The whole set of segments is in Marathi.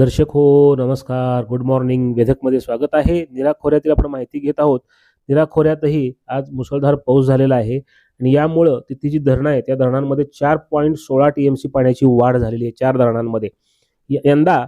दर्शक हो नमस्कार. गुड मॉर्निंग वेधकमध्ये स्वागत आहे. निरा खोऱ्यातील आपण माहिती घेत आहोत. निरा खोऱ्यातही आज मुसळधार पाऊस झालेला आहे आणि यामुळं तिथे जी धरणं आहे त्या धरणांमध्ये चार पॉईंट सोळा टी एम सी पाण्याची वाढ झालेली आहे चार धरणांमध्ये. य- यंदा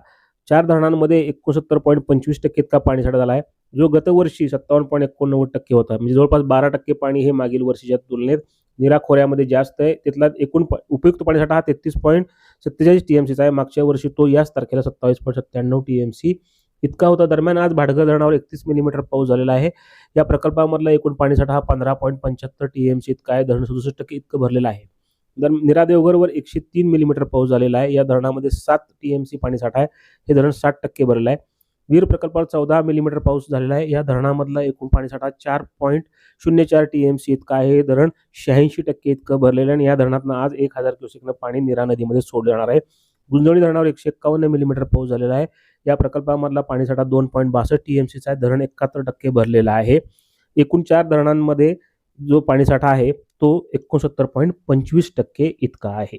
चार धरणांमध्ये एकोणसत्तर पॉईंट पंचवीस टक्के इतका पाणीसाठा झाला आहे. जो गतवर्षी सत्तावन्न पॉईंट एकोणनव्वद टक्के होता. म्हणजे जवळपास बारा टक्के पाणी हे मागील वर्षीच्या तुलनेत निरा खोऱ्यामध्ये जास्त आहे तिथला एकूण प- उपयुक्त पाणीसाठा हा तेहतीस पॉईंट सत्तेचाळीस टीएमसीचा आहे. मागच्या वर्षी तो याच तारखेला सत्तावीस पॉईंट सत्त्याण्णव टीएमसी. इतका होता दरम्यान आज भाडघर धरणावर एकतीस मिलीमीटर पाऊस झालेला आहे. या प्रकल्पामधला एकूण पाणीसाठा हा पंधरा पॉईंट पंच्याहत्तर टीएमसी इतका आहे. धरण सदुसष्ट टक्के इतकं भरलेलं आहे. दर निरा देवघरवर एकशे तीन मिलीमीटर पाऊस झालेला आहे. या धरणामध्ये सात टीएमसी पाणीसाठा आहे. हे धरण साठ टक्के भरलेलं आहे. वीर प्रकल्पावर चौदा मिलीमीटर पाऊस झालेला आहे. या धरणामधला एकूण पाणीसाठा चार पॉईंट शून्य चार टी एम सी इतका आहे. हे धरण शहाऐंशी टक्के इतकं भरलेलं आहे आणि या धरणातनं आज एक हजार क्युसेकनं पाणी निरा नदीमध्ये सोडलं जाणार आहे. गुंजवणी धरणावर एकशे एक्कावन्न मिलीमीटर पाऊस झालेला आहे. या प्रकल्पामधला पाणीसाठा दोन पॉईंट बासष्ट टी एम सीचा आहे. धरण एकाहत्तर टक्के भरलेला आहे. एकूण चार धरणांमध्ये जो पाणीसाठा आहे तो एकोणसत्तर पॉईंट पंचवीस टक्के इतका आहे.